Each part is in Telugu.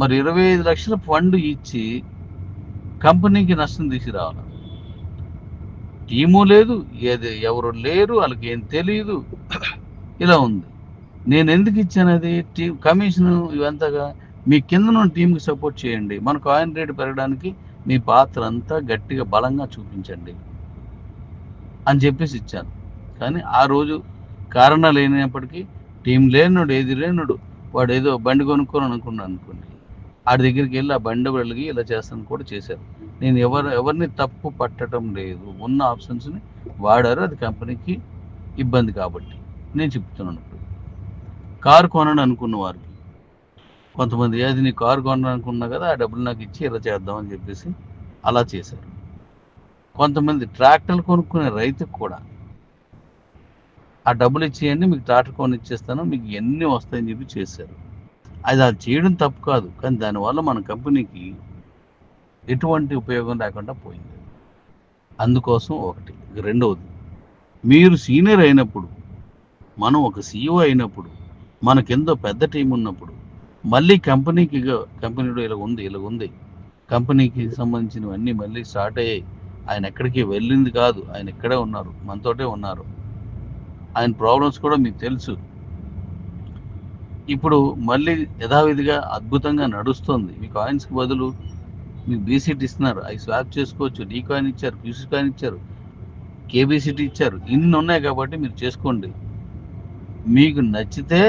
మరి ఇరవై ఐదు లక్షల ఫండ్ ఇచ్చి కంపెనీకి నష్టం తీసుకురావాలి టీము లేదు ఏది ఎవరు లేరు వాళ్ళకి ఏం తెలియదు ఇలా ఉంది. నేను ఎందుకు ఇచ్చాను అది? టీం కమిషన్ ఇవంతగా మీ కింద టీంకి సపోర్ట్ చేయండి. మన కాయిన్ రేట్ పెరగడానికి మీ పాత్ర అంతా గట్టిగా బలంగా చూపించండి అని చెప్పేసి ఇచ్చాను. కానీ ఆ రోజు కారణాలు లేనప్పటికీ టీం లేనుడు ఏది లేనుడు వాడు ఏదో బండి కొనుక్కోని అనుకున్నాను అనుకోండి. ఆడి దగ్గరికి వెళ్ళి ఆ బండి వెళ్ళి ఇలా చేస్తాను కూడా చేశారు. నేను ఎవరు ఎవరిని తప్పు పట్టడం లేదు. ఉన్న ఆప్షన్స్ని వాడారు. అది కంపెనీకి ఇబ్బంది కాబట్టి నేను చెప్తున్నాను ఇప్పుడు. కారు కొనని అనుకున్న వారికి. కొంతమంది అది నీ కారు కొనని అనుకున్నా కదా ఆ డబ్బులు నాకు ఇచ్చి ఇలా చేద్దామని చెప్పేసి అలా చేశారు. కొంతమంది ట్రాక్టర్లు కొనుక్కునే రైతుకు కూడా ఆ డబ్బులు ఇచ్చేయండి మీకు ట్రాక్టర్ కొని ఇచ్చేస్తాను మీకు ఎన్ని వస్తాయని చెప్పి చేశారు. అది అది చేయడం తప్పు కాదు. కానీ దానివల్ల మన కంపెనీకి ఎటువంటి ఉపయోగం లేకుండా పోయింది. అందుకోసం ఒకటి. రెండవది మీరు సీనియర్ అయినప్పుడు మనం ఒక సీఈఓ అయినప్పుడు మన కింద పెద్ద టీం ఉన్నప్పుడు మళ్ళీ కంపెనీకి కంపెనీలో ఇలా ఉంది ఇలా ఉంది. కంపెనీకి సంబంధించినవన్నీ మళ్ళీ స్టార్ట్ అయ్యాయి. ఆయన ఎక్కడికి వెళ్ళింది కాదు. ఆయన ఇక్కడే ఉన్నారు. మనతోటే ఉన్నారు. ఆయన ప్రాబ్లమ్స్ కూడా మీకు తెలుసు. ఇప్పుడు మళ్ళీ యథావిధిగా అద్భుతంగా నడుస్తుంది. మీ కాయిన్స్కి బదులు మీకు బీసీటీ ఇస్తున్నారు. అవి స్వాప్ చేసుకోవచ్చు. డీ కాయిన్ ఇచ్చారు. ప్యూసీ కాయిన్ ఇచ్చారు. కేబీసీటీ ఇచ్చారు. ఇన్ని ఉన్నాయి కాబట్టి మీరు చేసుకోండి. మీకు నచ్చితే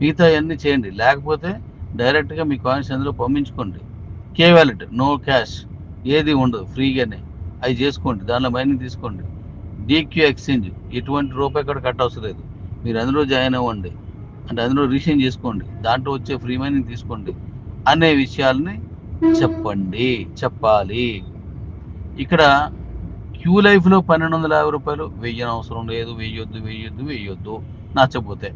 మిగతా అన్నీ చేయండి. లేకపోతే డైరెక్ట్గా మీ కాయిన్స్ అందులో పంపించుకోండి. కే వ్యాలెట్ నో క్యాష్ ఏది ఉండదు. ఫ్రీగానే అవి చేసుకోండి. దానిలో మైనింగ్ తీసుకోండి. డీక్యూ ఎక్స్చేంజ్ ఎటువంటి రూపాయి కూడా కట్ అవసరం లేదు. మీరు అందులో జాయిన్ అవ్వండి. అంటే అందులో రిజిస్ట్రేషన్ చేసుకోండి. దాంట్లో వచ్చే ఫ్రీ మైనింగ్ తీసుకోండి. అనే విషయాల్ని చెప్పండి. చెప్పాలి. ఇక్కడ క్యూ లైఫ్లో పన్నెండు వందల యాభై రూపాయలు వెయ్యని అవసరం లేదు. వెయ్యొద్దు వెయ్యొద్దు వెయ్యొద్దు. నచ్చపోతే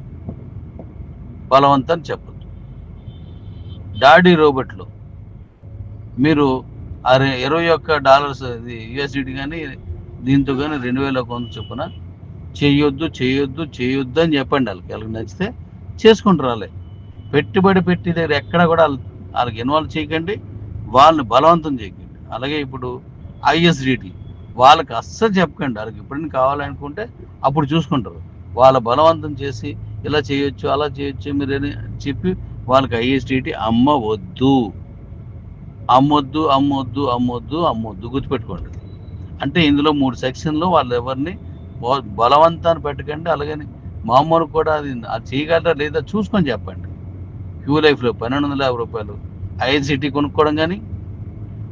బలవంతాన్ని చెప్పొద్దు. డాడీ రోబోట్లో మీరు అరే ఇరవై ఒక్క డాలర్స్ యుఎస్డి కానీ దీంతో కానీ రెండు వేల ఒక వంద చొప్పున చేయొద్దు చేయొద్దు చేయొద్దు అని చెప్పండి వాళ్ళకి. వాళ్ళకి నచ్చితే చేసుకుంటారు వాళ్ళే పెట్టుబడి పెట్టి దగ్గర ఎక్కడ కూడా వాళ్ళకి ఇన్వాల్వ్ చేయకండి. వాళ్ళని బలవంతం చేయకండి. అలాగే ఇప్పుడు ఐఎస్డిటి వాళ్ళకి అస్సలు చెప్పకండి. వాళ్ళకి ఎప్పుడైనా కావాలనుకుంటే అప్పుడు చూసుకుంటారు. వాళ్ళ బలవంతం చేసి ఇలా చేయొచ్చు అలా చేయొచ్చు మీరు అని చెప్పి వాళ్ళకి ఐఎస్డిటి అమ్మవద్దు. అమ్మొద్దు అమ్మొద్దు అమ్మొద్దు అమ్మొద్దు గుర్తుపెట్టుకోండి. అంటే ఇందులో మూడు సెక్షన్లో వాళ్ళు ఎవరిని బలవంతాన్ని పెట్టకండి. అలాగని మా అమ్మను కూడా అది అది చేయగలరా లేదా చూసుకొని చెప్పండి. క్యూ లైఫ్లో పన్నెండు వందల యాభై రూపాయలు. ఐఎన్సిటీ కొనుక్కోవడం కానీ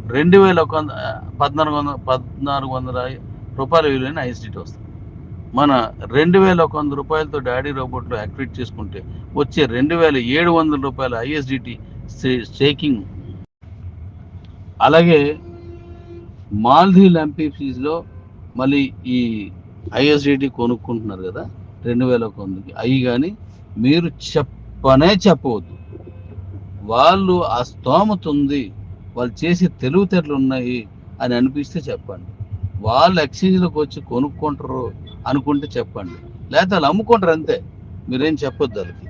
రెండు వేల ఒక వంద పద్నాలుగు వందల పద్నాలుగు వందల రూపాయల విలువైన ఐఎన్సిటీ వస్తుంది మన రెండు వేల ఒక వంద రూపాయలతో డాడీ రోబోట్లో యాక్టివేట్ చేసుకుంటే వచ్చే రెండు వేల ఏడు వందల రూపాయల ఐఎస్డిటి స్టేకింగ్ అలాగే మాల్దీవ్ ఎంపీ ఫీజులో మళ్ళీ ఈ ఐఎస్డిటి కొనుక్కుంటున్నారు కదా రెండు వేల ఒక వందకి అవి కానీ మీరు చెప్పనే చెప్పవద్దు. వాళ్ళు ఆ స్తోమత ఉంది వాళ్ళు చేసే తెలివితేటలు ఉన్నాయి అని అనిపిస్తే చెప్పండి. వాళ్ళు ఎక్స్చేంజ్లోకి వచ్చి కొనుక్కుంటారు అనుకుంటే చెప్పండి. లేకపోతే వాళ్ళు అమ్ముకుంటారు అంతే. మీరేం చెప్పొద్దు వాళ్ళకి.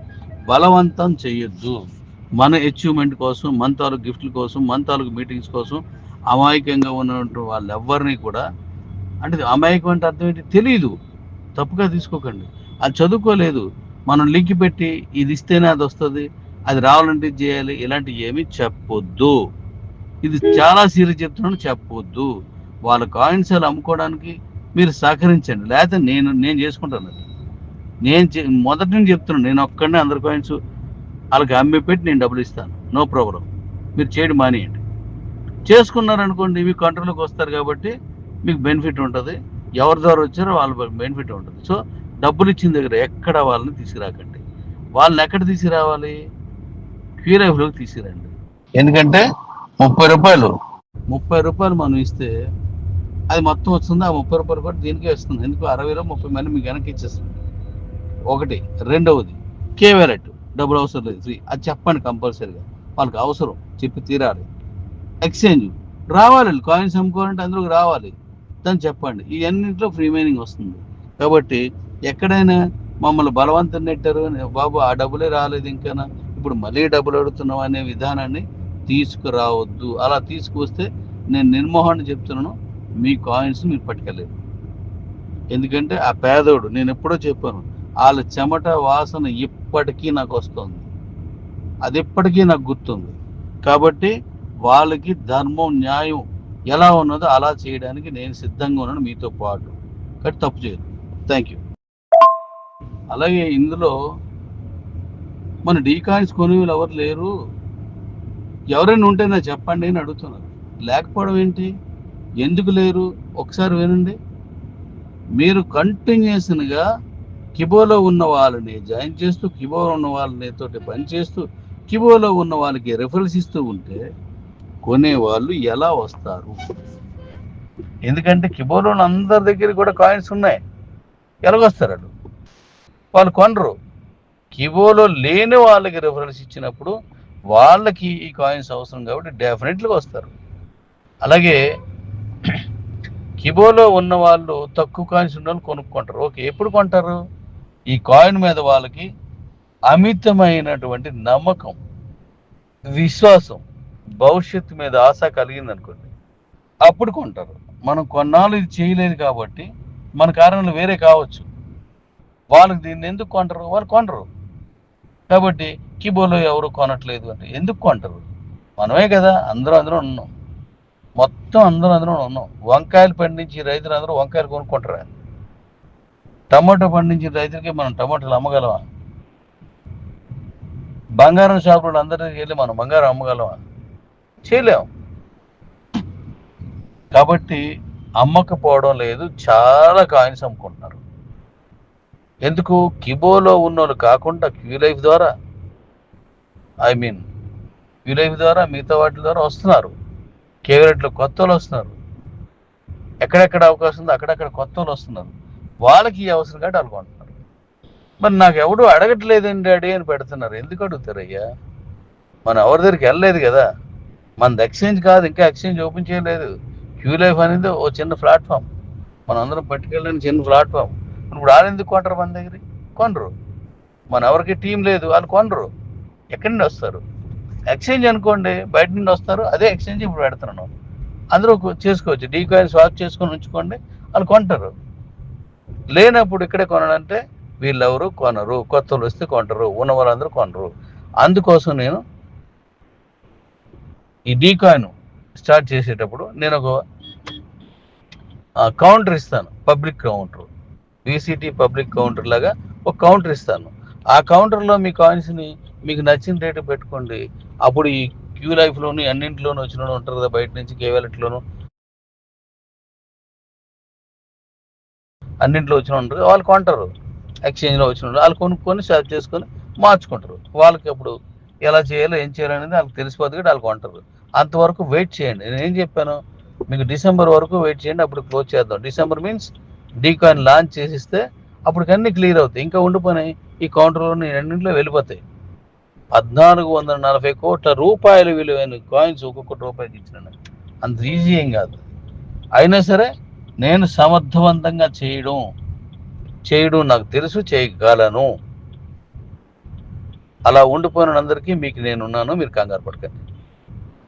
బలవంతం చేయొద్దు మన అచీవ్మెంట్ కోసం మన తాలూకు గిఫ్ట్ల కోసం మన తాలూకు మీటింగ్స్ కోసం అమాయకంగా ఉన్నటువంటి వాళ్ళు ఎవరిని కూడా అంటే అమాయకం అంటే అర్థం ఏంటి? తెలియదు తప్పుగా తీసుకోకండి. అది చదువుకోలేదు. మనం లింక్ పెట్టి ఇది ఇస్తేనే అది వస్తుంది. అది రావాలంటే ఇది చేయాలి. ఇలాంటివి ఏమీ చెప్పొద్దు. ఇది చాలా సీరియస్ చెప్తున్నాను చెప్పొద్దు. వాళ్ళ కాయిన్స్ అలా అమ్ముకోవడానికి మీరు సహకరించండి. లేకపోతే నేను నేను చేసుకుంటాను అది. నేను మొదటి నుంచి చెప్తున్నాను నేను ఒక్కడనే అందరి కాయిన్స్ వాళ్ళకి అమ్మి పెట్టి నేను డబ్బులు ఇస్తాను. No problem. మీరు చేయడం మానేయండి. చేసుకున్నారనుకోండి ఇవి కంట్రోల్కి వస్తారు కాబట్టి మీకు బెనిఫిట్ ఉంటుంది. ఎవరి ద్వారా వచ్చారో వాళ్ళ బెనిఫిట్ ఉంటుంది. సో డబ్బులు ఇచ్చిన దగ్గర ఎక్కడ వాళ్ళని తీసుకురాకండి. వాళ్ళని ఎక్కడ తీసుకురావాలి? క్యూ లైఫ్లోకి తీసుకురండి. ఎందుకంటే ముప్పై రూపాయలు. ముప్పై రూపాయలు మనం ఇస్తే అది మొత్తం వస్తుంది ఆ ముప్పై రూపాయలు కూడా దీనికే వస్తుంది. ఎందుకు? అరవై రూపాయలు ముప్పై మంది మీకు వెనక్కి ఇచ్చేస్తుంది ఒకటి. రెండవది కే వ్యాలెట్ డబ్బులు అవసరం లేదు. ఫ్రీ అది చెప్పండి కంపల్సరీగా. వాళ్ళకి అవసరం. చెప్పి తీరాలి. ఎక్స్చేంజ్. రావాలి. కాయిన్స్ అమ్ముకోవాలంటే అందులోకి రావాలి. దాన్ని చెప్పండి. ఈ అన్నింటిలో ఫ్రీ మైనింగ్ వస్తుంది. కాబట్టి ఎక్కడైనా మమ్మల్ని బలవంతం నెట్టారు బాబు ఆ డబ్బులే రాలేదు ఇంకా ఇప్పుడు మళ్ళీ డబ్బులు అడుగుతున్నాం అనే విధానాన్ని తీసుకురావద్దు. అలా తీసుకువస్తే నేను నిర్మోహన్ చెప్తున్నాను మీ కాయిన్స్ మీరు పట్టుకెళ్ళలేదు ఎందుకంటే ఆ పేదోడు నేను ఎప్పుడో చెప్పాను వాళ్ళ చెమట వాసన ఇప్పటికీ నాకు వస్తుంది. అది ఇప్పటికీ నాకు గుర్తుంది. కాబట్టి వాళ్ళకి ధర్మం న్యాయం ఎలా ఉన్నదో అలా చేయడానికి నేను సిద్ధంగా ఉన్నాను మీతో పాటు. కాబట్టి తప్పు చేయదు థ్యాంక్ యూ అలాగే ఇందులో మన డీ కాయిన్స్ ఎవరు లేరు? ఎవరైనా ఉంటే నాకు చెప్పండి అని అడుగుతున్నారు. లేకపోవడం ఏంటి? ఎందుకు లేరు? ఒకసారి వినండి. మీరు కంటిన్యూస్గా కిబోలో ఉన్న వాళ్ళని జాయిన్ చేస్తూ కిబోలో ఉన్న వాళ్ళని తోటి పని చేస్తూ కిబోలో ఉన్న వాళ్ళకి రెఫరెన్స్ ఇస్తూ ఉంటే కొనేవాళ్ళు ఎలా వస్తారు? ఎందుకంటే కిబోలో ఉన్న అందరి దగ్గర కూడా కాయిన్స్ ఉన్నాయి. ఎలాగొస్తారు వాళ్ళు? వాళ్ళు కొనరు. కిబోలో లేని వాళ్ళకి రిఫరెన్స్ ఇచ్చినప్పుడు వాళ్ళకి ఈ కాయిన్స్ అవసరం కాబట్టి డెఫినెట్లీగా వస్తారు. అలాగే కిబోలో ఉన్న వాళ్ళు తక్కువ కాయిన్స్ ఉన్న వాళ్ళు కొనుక్కుంటారు. ఓకే ఎప్పుడు కొంటారు? ఈ కాయిన్ మీద వాళ్ళకి అమితమైనటువంటి నమ్మకం విశ్వాసం భవిష్యత్తు మీద ఆశ కలిగింది అనుకోండి అప్పుడు కొంటారు. మనం కొన్నాళ్ళు ఇది చేయలేదు కాబట్టి మన కారణాలు వేరే కావచ్చు. వాళ్ళకి దీన్ని ఎందుకు కొంటారు? వాళ్ళు కొనరు కాబట్టి కీబోర్డ్లో ఎవరు కొనట్లేదు అంటే ఎందుకు కొంటారు? మనమే కదా అందరూ అందరూ ఉన్నాం. మొత్తం అందరూ అందరూ ఉన్నాం. వంకాయలు పండించి రైతులు అందరూ వంకాయలు కొనుక్కుంటారా? టమాటో పండించిన రైతులకి మనం టమాటాలు అమ్మగలమా? బంగారం షాపులు అందరికి వెళ్ళి మనం బంగారం అమ్మగలమా? చేయలేం. కాబట్టి అమ్మకపోవడం లేదు చాలా కాయిన్స్ అమ్ముకుంటున్నారు. ఎందుకు? కిబోలో ఉన్నోళ్ళు కాకుండా క్యూ లైఫ్ ద్వారా ఐ మీన్ క్యూ లైఫ్ ద్వారా మిగతా వాటి ద్వారా వస్తున్నారు. కేవరెట్లో కొత్త వాళ్ళు వస్తున్నారు. ఎక్కడెక్కడ అవకాశం ఉందో అక్కడక్కడ కొత్త వాళ్ళు వస్తున్నారు. వాళ్ళకి ఈ అవసరం కాబట్టి వాళ్ళు కొంటున్నారు. మరి నాకు ఎవడు అడగట్లేదండి డాడీ అని పెడుతున్నారు. ఎందుకు అడుగుతారయ్యా? మనం ఎవరి దగ్గరికి వెళ్ళలేదు కదా. మనది ఎక్స్చేంజ్ కాదు ఇంకా ఎక్స్చేంజ్ ఓపెన్ చేయలేదు. క్యూ లైఫ్ అనేది ఓ చిన్న ప్లాట్ఫామ్. మనందరం పట్టుకెళ్ళని చిన్న ప్లాట్ఫామ్. ఇప్పుడు వాళ్ళు ఎందుకు కొంటారు మన దగ్గర కొనరు. మన ఎవరికి టీం లేదు వాళ్ళు కొనరు. ఎక్కడి నుండి వస్తారు? ఎక్స్చేంజ్ అనుకోండి బయట నుండి వస్తారు అదే ఎక్స్చేంజ్ ఇప్పుడు పెడుతున్నాను. అందరూ చేసుకోవచ్చు. డీ కాయిన్ స్వాప్ చేసుకొని ఉంచుకోండి వాళ్ళు కొంటారు. లేనప్పుడు ఇక్కడే కొనాలంటే వీళ్ళెవరు కొనరు. కొత్త వాళ్ళు వస్తే కొంటారు. ఉన్న వాళ్ళందరూ కొనరు. అందుకోసం నేను ఈ డీ కాయిన్ స్టార్ట్ చేసేటప్పుడు నేను ఒక కౌంటర్ ఇస్తాను పబ్లిక్ కౌంటర్. విసిటీ పబ్లిక్ కౌంటర్ లాగా ఒక కౌంటర్ ఇస్తాను. ఆ కౌంటర్లో మీ కాయిన్స్ని మీకు నచ్చిన రేటు పెట్టుకోండి. అప్పుడు ఈ క్యూ లైఫ్లోను అన్నింటిలోనూ వచ్చిన ఉంటారు కదా బయట నుంచి కేవలెట్లోను అన్నింటిలో వచ్చిన ఉంటారు వాళ్ళు కొంటారు. ఎక్స్చేంజ్లో వచ్చిన వాళ్ళు వాళ్ళు కొనుక్కొని సెర్చ్ చేసుకొని మార్చుకుంటారు. వాళ్ళకి అప్పుడు ఎలా చేయాలో ఏం చేయాలో అనేది వాళ్ళకి తెలిసిపోతుంది కూడా వాళ్ళు కొంటారు. అంతవరకు వెయిట్ చేయండి. నేను ఏం చెప్పాను? మీకు డిసెంబర్ వరకు వెయిట్ చేయండి అప్పుడు క్లోజ్ చేద్దాం. December means D coin launch చేసిస్తే అప్పటికన్నీ క్లియర్ అవుతాయి. ఇంకా ఉండిపోయినాయి. ఈ కౌంటర్లో రెండింటిలో వెళ్ళిపోతాయి. పద్నాలుగు వందల నలభై కోట్ల రూపాయలు విలువైన కాయిన్స్ ఒక్కొక్కటి రూపాయికి ఇచ్చిన అంత ఈజీ ఏం కాదు. అయినా సరే నేను సమర్థవంతంగా చేయడం చేయడం నాకు తెలుసు చేయగలను. అలా ఉండిపోయినందరికీ మీకు నేను ఉన్నాను మీరు కంగారు పడకండి.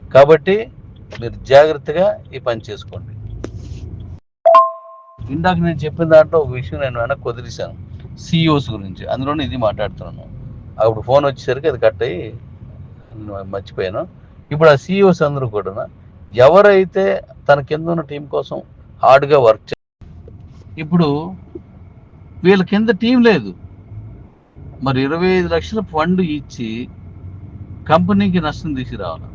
కాబట్టి మీరు జాగ్రత్తగా ఈ పని చేసుకోండి. ఇందాక నేను చెప్పిన దాంట్లో ఒక విషయం నేను వెనక్కి వదిలేశాను. సిఇఓస్ గురించి. అందులోనే ఇది మాట్లాడుతున్నాను. అప్పుడు ఫోన్ వచ్చేసరికి అది కట్ అయ్యి మర్చిపోయాను. ఇప్పుడు ఆ సిఇఓస్ అందరూ కూడా ఎవరైతే తన కింద ఉన్న టీం కోసం హార్డ్గా వర్క్ చే ఇప్పుడు వీళ్ళ కింద టీం లేదు. మరి ఇరవై ఐదు లక్షల ఫండ్ ఇచ్చి కంపెనీకి నష్టం తీసుకురావాలి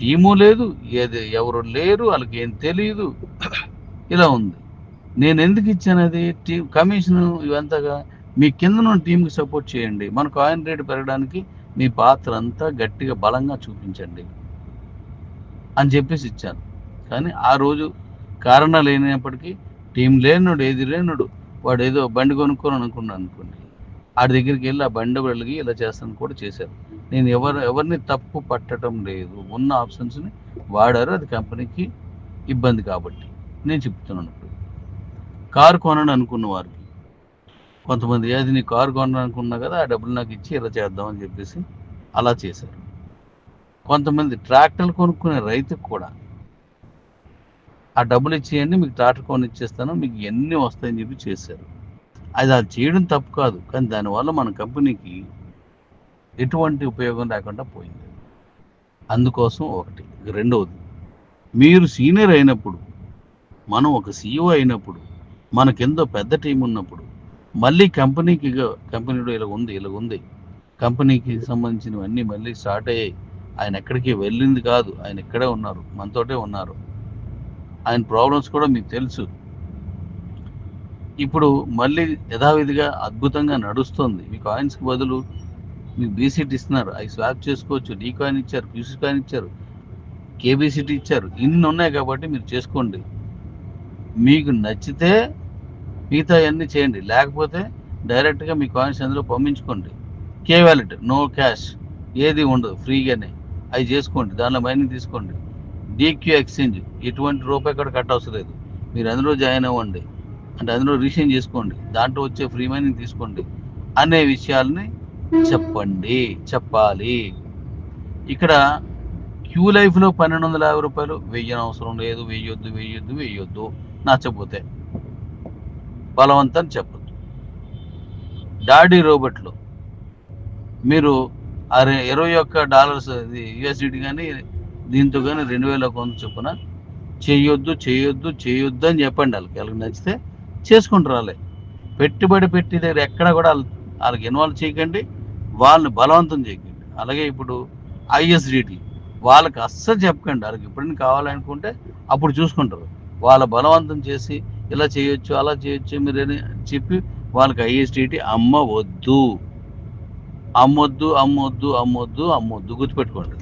టీము లేదు ఏది ఎవరు లేరు వాళ్ళకి ఏం తెలియదు ఇలా ఉంది. నేను ఎందుకు ఇచ్చాను అది? టీం కమిషన్ ఇవంతగా మీ కింద ఉన్న టీంకి సపోర్ట్ చేయండి. మన కాయిన్ రేట్ పెరగడానికి మీ పాత్ర అంతా గట్టిగా బలంగా చూపించండి అని చెప్పేసి ఇచ్చాను. కానీ ఆ రోజు కారణాలు లేనప్పటికీ టీం లేనుడు ఏది లేనుడు వాడు ఏదో బండి కొనుక్కొని అనుకున్నాను అనుకోండి. ఆడి దగ్గరికి వెళ్ళి ఆ బండి వెళ్ళి ఇలా చేస్తాను కూడా చేశారు. నేను ఎవరు ఎవరిని తప్పు పట్టడం లేదు. ఉన్న ఆప్షన్స్ని వాడారు. అది కంపెనీకి ఇబ్బంది కాబట్టి. నేను చెప్తున్నాను. ఇప్పుడు కారు కొనని అనుకున్న వారికి కొంతమంది అది నీ కారు కొనని అనుకున్నా కదా ఆ డబ్బులు నాకు ఇచ్చి ఇలా చేద్దాం అని చెప్పేసి అలా చేశారు. కొంతమంది ట్రాక్టర్లు కొనుక్కునే రైతుకు కూడా ఆ డబ్బులు ఇచ్చేయండి మీకు ట్రాక్టర్ కొని ఇచ్చేస్తాను మీకు ఎన్ని వస్తాయని చెప్పి చేశారు. అది అది చేయడం తప్పు కాదు కానీ దానివల్ల మన కంపెనీకి ఎటువంటి ఉపయోగం లేకుండా పోయింది. అందుకోసం ఒకటి రెండవది మీరు సీనియర్ అయినప్పుడు మనం ఒక సీఈఓ అయినప్పుడు మన కింద పెద్ద టీం ఉన్నప్పుడు మళ్ళీ కంపెనీకి కంపెనీలో ఇలా ఉంది ఇలా ఉంది కంపెనీకి సంబంధించినవన్నీ మళ్ళీ స్టార్ట్ అయ్యాయి. ఆయన ఎక్కడికి వెళ్ళింది కాదు ఆయన ఇక్కడే ఉన్నారు మనతోటే ఉన్నారు. ఆయన ప్రాబ్లమ్స్ కూడా మీకు తెలుసు. ఇప్పుడు మళ్ళీ యథావిధిగా అద్భుతంగా నడుస్తుంది. మీ కాయిన్స్కి బదులు మీకు బీసీటీ ఇస్తున్నారు. అవి స్వాప్ చేసుకోవచ్చు. డీ కాయిన్ ఇచ్చారు క్యూసీ కాయిన్ ఇచ్చారు. కేబీసీటీ ఇచ్చారు. ఇన్ని ఉన్నాయి కాబట్టి మీరు చేసుకోండి. మీకు నచ్చితే మిగతా అన్నీ చేయండి. లేకపోతే డైరెక్ట్గా మీ కాయిన్స్ అందులో పంపించుకోండి. కే వ్యాలెట్ నో క్యాష్ ఏది ఉండదు ఫ్రీగానే. అవి చేసుకోండి దానిలో మైనింగ్ తీసుకోండి. డీక్యూ ఎక్స్చేంజ్ ఎటువంటి రూపాయి కూడా కట్ అవసరం లేదు. మీరు అందులో జాయిన్ అవ్వండి. అంటే అందులో రీసేంజ్ చేసుకోండి. దాంట్లో వచ్చే ఫ్రీ మైనింగ్ తీసుకోండి. అనే విషయాల్ని చెప్పండి. చెప్పాలి. ఇక్కడ క్యూ లైఫ్లో పన్నెండు వందల యాభై రూపాయలు వెయ్యనవసరం లేదు వెయ్యొద్దు వెయ్యొద్దు వెయ్యొద్దు. నచ్చపోతే బలవంతాన్ని చెప్పద్దు డాడీ రోబోట్లో మీరు అరే ఇరవై ఒక్క డాలర్స్ యుఎస్డి కానీ దీంతో కానీ రెండు వేల కొంత చొప్పున చేయొద్దు చేయొద్దు చేయొద్దు అని చెప్పండి వాళ్ళకి. వాళ్ళకి నచ్చితే చేసుకుంటారు వాళ్ళే పెట్టుబడి పెట్టి దగ్గర ఎక్కడ కూడా వాళ్ళకి ఇన్వాల్వ్ చేయకండి. వాళ్ళని బలవంతం చేయకండి. అలాగే ఇప్పుడు ఐఎస్డిటి వాళ్ళకి అస్సలు చెప్పకండి. వాళ్ళకి ఎప్పుడైనా కావాలనుకుంటే అప్పుడు చూసుకుంటారు. వాళ్ళ బలవంతం చేసి ఇలా చేయొచ్చు అలా చేయొచ్చు మీరు అని చెప్పి వాళ్ళకి ఐఎస్డిటి అమ్మవద్దు అమ్మొద్దు అమ్మొద్దు అమ్మొద్దు అమ్మొద్దు గుర్తుపెట్టుకోండి.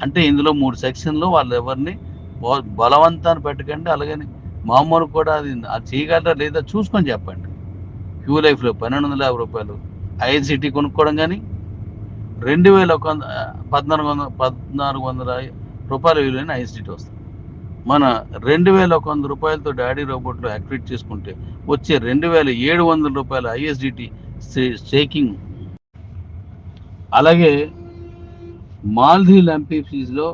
అంటే ఇందులో మూడు సెక్షన్లో వాళ్ళు ఎవరిని బ- బలవంతాన్ని పెట్టకండి అలాగని మామూలు కూడా అది అది చేయగలరా లేదా చూసుకొని చెప్పండి. క్యూ లైఫ్లో పన్నెండు వందల యాభై రూపాయలు ఐఎన్సిటీ కొనుక్కోవడం కానీ రెండు వేల ఒక వంద పద్నాలుగు వందల పద్నాలుగు వందల రూపాయల విలువైన ఐఎన్సిటీ వస్తుంది మన రెండు వేల ఒక వంద రూపాయలతో డాడీ రోబోట్లో యాక్టివేట్ చేసుకుంటే వచ్చే రెండు వేల ఏడు వందల రూపాయల ఐఎస్డిటి స్టేకింగ్. అలాగే మాల్దీవ్ ఎంపీ ఫీజులో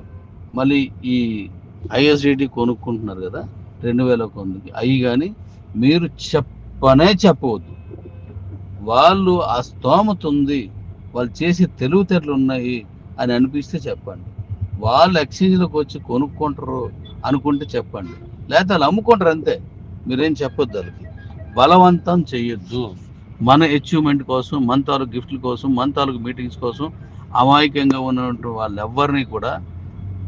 మళ్ళీ ఈ ఐఎస్డిటి కొనుక్కుంటున్నారు కదా రెండు వేల ఒక వందకి. అవి కానీ మీరు చెప్పనే చెప్పవద్దు. వాళ్ళు ఆ స్తోమత ఉంది వాళ్ళు చేసే తెలివితేటలు ఉన్నాయి అని అనిపిస్తే చెప్పండి. వాళ్ళు ఎక్స్చేంజ్లోకి వచ్చి కొనుక్కుంటారు అనుకుంటే చెప్పండి. లేకపోతే వాళ్ళు అమ్ముకుంటారు అంతే. మీరేం చెప్పొద్దు వాళ్ళకి. బలవంతం చేయొద్దు. మన అచీవ్మెంట్ కోసం మన తాలూకు గిఫ్ట్ల కోసం మన తాలూకు మీటింగ్స్ కోసం అమాయకంగా ఉన్నటువంటి వాళ్ళు ఎవరిని కూడా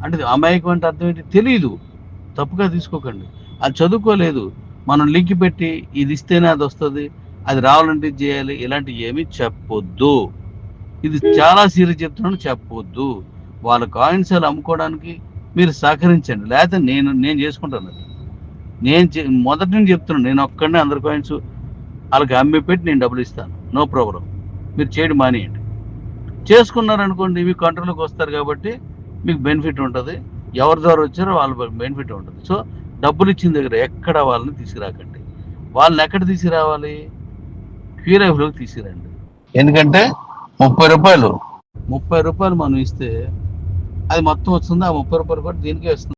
అంటే అమాయకం అంటే అర్థం ఏంటి? తెలియదు తప్పుగా తీసుకోకండి. అది చదువుకోలేదు. మనం లింక్ పెట్టి ఇది ఇస్తేనే అది వస్తుంది. అది రావాలంటే ఇది చేయాలి. ఇలాంటి ఏమీ చెప్పొద్దు. ఇది చాలా సీరియస్ చెప్తున్నాను చెప్పొద్దు. వాళ్ళ కాయిన్స్ అమ్ముకోవడానికి మీరు సహకరించండి. లేకపోతే నేను నేను చేసుకుంటాను. అది నేను మొదటి నుంచి చెప్తున్నాను నేను ఒక్కడనే అందరి కాయిన్స్ వాళ్ళకి అమ్మి పెట్టి నేను డబ్బులు ఇస్తాను. నో ప్రాబ్లం మీరు చేయడం మానేయండి. చేసుకున్నారనుకోండి మీ కంట్రోల్కి వస్తారు కాబట్టి మీకు బెనిఫిట్ ఉంటుంది. ఎవరి ద్వారా వచ్చారో వాళ్ళ బెనిఫిట్ ఉంటుంది. సో డబ్బులు ఇచ్చిన దగ్గర ఎక్కడ వాళ్ళని తీసుకురాకండి. వాళ్ళని ఎక్కడ తీసుకురావాలి? క్యూరైఫ్లోకి తీసుకురండి. ఎందుకంటే ముప్పై రూపాయలు. ముప్పై రూపాయలు మనం ఇస్తే అది మొత్తం వస్తుంది ఆ ముప్పై రూపాయలు కూడా దీనికే వస్తుంది.